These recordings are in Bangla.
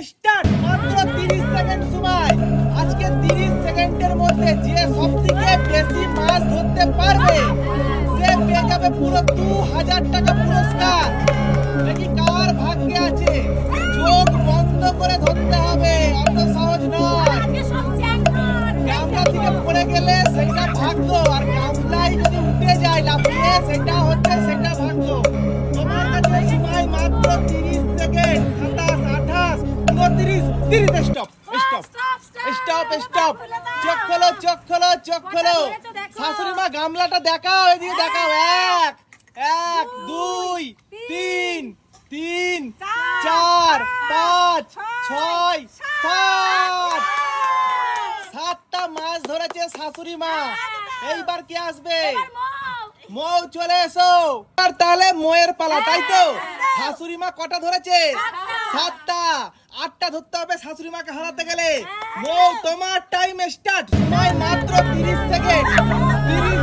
স্টার্ট মাত্র 30 সেকেন্ড সময়। আজকে 30 সেকেন্ডের মধ্যে যে সবথেকে বেশি মাছ ধরতে পারবে, সে পেয়ে যাবে পুরো 2000 টাকা পুরস্কার। দেখি কার ভাগ্যে আছে। চোখ বন্ধ করে ধরতে হবে অত সহজ নয়। গামলা থেকে পড়ে গেলে সেটা ভাগ্য, আর গামলাই যদি উঠে যায় লাফিয়ে সেটা 28 29 30 স্টপ স্টপ স্টপ স্টপ চোখ খোলো চোখ খোলো চোখ খোলো। শাশুড়ি মা গামলাটা দেখাও এদিকে দেখাও। এক এক দুই তিন তিন চার পাঁচ ছয় সাত। সাতটা মাছ ধরেছে শাশুড়ি মা। এইবার কে আসবে? মৌ। চলে এসো। আর তাহলে ময়ের পালা তাই তো? শাশুড়ি মা কটা ধরেছে? সাতটা আটটা ধরতে হবে শাশুড়ি মাকে হারাতে গেলে। মৌ তোমার টাইম স্টার্ট সময় মাত্র তিরিশ সেকেন্ড তিরিশ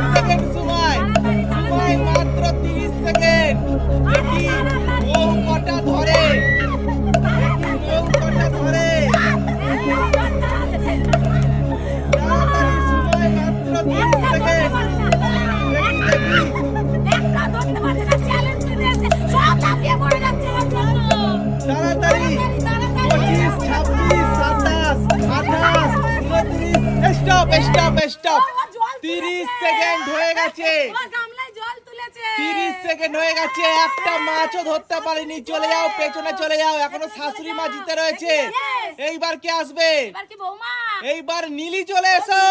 স্টপ স্টপ স্টপ তিরিশ সেকেন্ড হয়ে গেছে তিরিশ সেকেন্ড হয়ে গেছে একটা মাছও ধরতে পারিনি চলে যাও পেছনে চলে যাও এখনও শাশুড়ি মা জিতে রয়েছে এইবার কে আসবে এইবার নীলি চলে এসো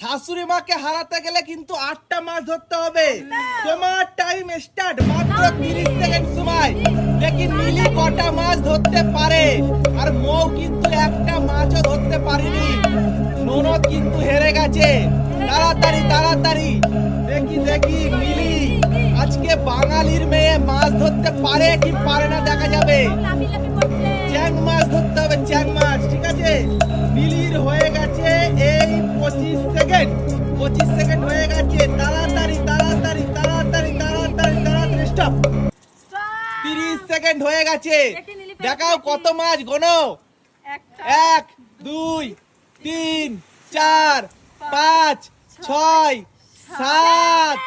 শাশুড়ি মাকে হারাতে গেলে কিন্তু আটটা মাছ ধরতে হবে তোমার টাইম স্টার্ট মাত্র তিরিশ সেকেন্ড সময় দেখি নীলি কটা মাছ ধরতে পারে আর মৌ কিন্তু একটা মাছও ধরতে পারেনি কিন্তু হেরে গেছে। তাড়াতাড়ি তাড়াতাড়ি। দেখি দেখি, মিলি, আজকে বাঙালির মেয়ে মাছ ধরতে পারে কি পারে না দেখা যাবে। চ্যাং মাছ ধরতে হবে, চ্যাং মাছ, ঠিক আছে? নীলির হয়ে গেছে এই পঁচিশ সেকেন্ড পঁচিশ সেকেন্ড হয়ে গেছে। তাড়াতাড়ি তাড়াতাড়ি তাড়াতাড়ি তাড়াতাড়ি তাড়াতাড়ি স্টপ তিরিশ সেকেন্ড হয়ে গেছে। দেখাও কত মাছ, গোনো। এক, দুই, তিন চার পাঁচ ছয় সাত।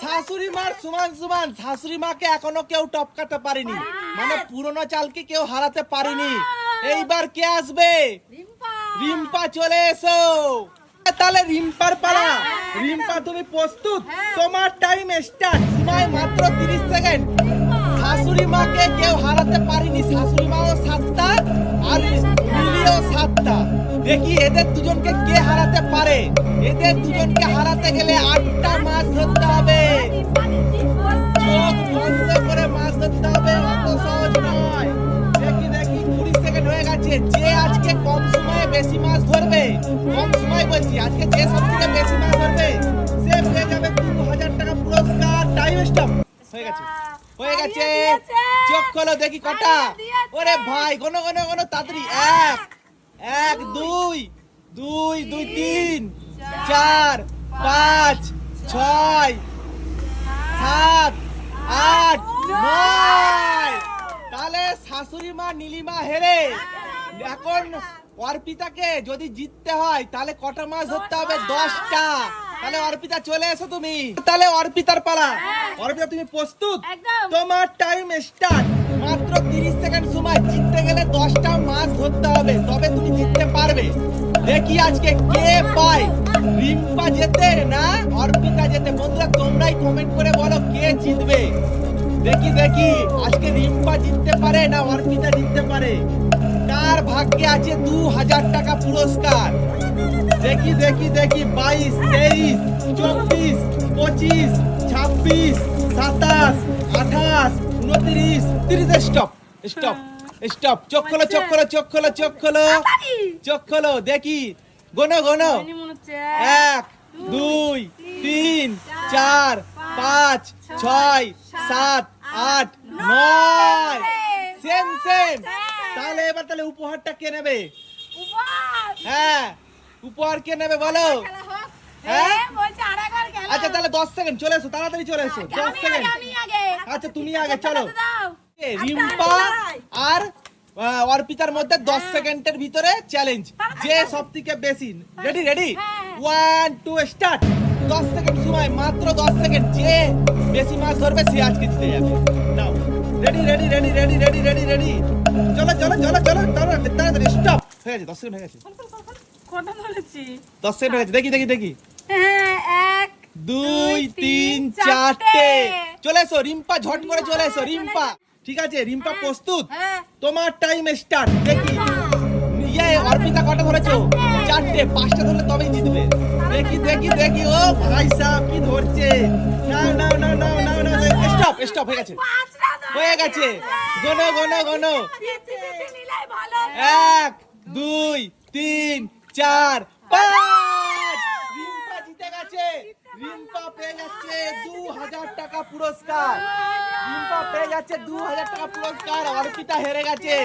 শাশুড়ি মার সমান সমান। শাশুড়ি মাকে এখনও কেউ টপকাতে পারেনি। মানে পুরনো চালকে কেউ হারাতে পারেনি। এইবার কে আসবে? রিম্পা! চলে এসো। তাহলে রিম্পার পালা। রিম্পা তুমি প্রস্তুত? তোমার টাইম স্টার্ট সময় মাত্র 30 সেকেন্ড শাশুড়ি মাকে কেউ হারাতে পারেনি। শাশুড়ি মাও সাতটা আর মিলিও সাতটা। দেখি এদের দুজনকে কে হারাতে পারে? এদের দুজনকে হারাতে গেলে আটটা মাছ ধরতে হবে। চোখ মাছ ধরতে হবে, অত সহজ নয়। দেখি কুড়ি সেকেন্ড হয়ে গেছে। যে আজকে কম সময়ে বেশি মাছ ধরবে, কম আজকে যে বেশি মাছ ধরবে, সে হাজার টাকা হয়ে গেছে হয়ে গেছে। চোখ খোলো, দেখি কটা। ওরে ভাই গোনো গোনো গোনো তাড়াতাড়ি, এক এক, দুই দুই দুই, তিন, চার, পাঁচ, ছয়, সাত, আট, নয়। তাহলে শাশুড়ি মা নীলিমা হেরে। এখন অর্পিতাকে যদি জিততে হয়, তাহলে কটা মাছ ধরতে হবে? দশটা। তাহলে অর্পিতা চলে এসো তুমি। তাহলে অর্পিতার পালা। অর্পিতা তুমি প্রস্তুত? তোমার টাইম স্টার্ট মাত্র তিরিশ সেকেন্ড সময়। জিততে গেলে দশটা মাছ ধরতে হবে। তবে তুমি জিততে পারবে। দেখি আজকে কে পায়। রিম্পা যেতে না অর্পিতা যেতে? বন্ধুরা তোমরাই কমেন্ট করে বলো কে জিতবে। দেখি দেখি। আজকে রিম্পা জিততে পারে না অর্পিতা জিততে পারে? তার ভাগ্যে আছে দু হাজার টাকা পুরস্কার? দেখি দেখি বাইশ তেইশ চব্বিশ পঁচিশ ছাব্বিশ সাতাশ আঠাশ উনত্রিশ তিরিশ। স্টপ স্টপ স্টপ চোখ খোলো চোখ খোলো চোখ খোলো চোখ খোলো। চোখ খোলো দেখি। গোনো গোনো। এক দুই তিন চার পাঁচ ছয় সাত আট নয়। Same same. তাহলে এবার তাহলে উপহারটা কে নেবে? হ্যাঁ। উপহার কে নেবে বলো? হ্যাঁ? আচ্ছা তাহলে দশ সেকেন্ড চলে এসো তাড়াতাড়ি চলে এসো দশ সেকেন্ড। আচ্ছা তুমি আগে চলো। রিম্পা আর অর্পিতার মধ্যে দশ সেকেন্ডের ভিতরে চ্যালেঞ্জ যে সব থেকে বেশি। Ready ready one two start দশ সেকেন্ড সময় মাত্র দশ সেকেন্ড। যে বেশি মাছ ধরবে সে আজকে জিতে যাবে। নাও। Ready ready ready ready ready ready ready চলো চলো চলো চলো তাড়াতাড়ি স্টপ হয়ে গেছে দশ সেকেন্ড হয়ে গেছে। কটা ধরেছি? দশ সেকেন্ড হয়ে দেখি দেখি দেখি। হ্যাঁ এক দুই তিন চারটে। চলে এসো রিম্পা ঝট করে চলে এসো রিম্পা। ঠিক আছে রিম্পা প্রস্তুত। হ্যাঁ। তোমার টাইম স্টার্ট দেখি। ইয়ে অর্পিতা কটা ধরেছো? চারটে। পাঁচটা ধরলে তবেই জিতবে দেখি দেখি দেখি ও ভাই সাহেব কি ধরছে? নাও নাও নাও নাও নাও নাও স্টপ স্টপ হয়ে গেছে। হয়ে গেছে। গোনো গোনো গোনো। এক দুই তিন চার পাঁচ! রিম্পা জিতে গেছে। রিম্পা পেয়ে যাচ্ছে দু হাজার টাকা পুরস্কার। রিম্পা পেয়ে যাচ্ছে দু হাজার টাকা পুরস্কার। অর্পিতা হেরে গেছে।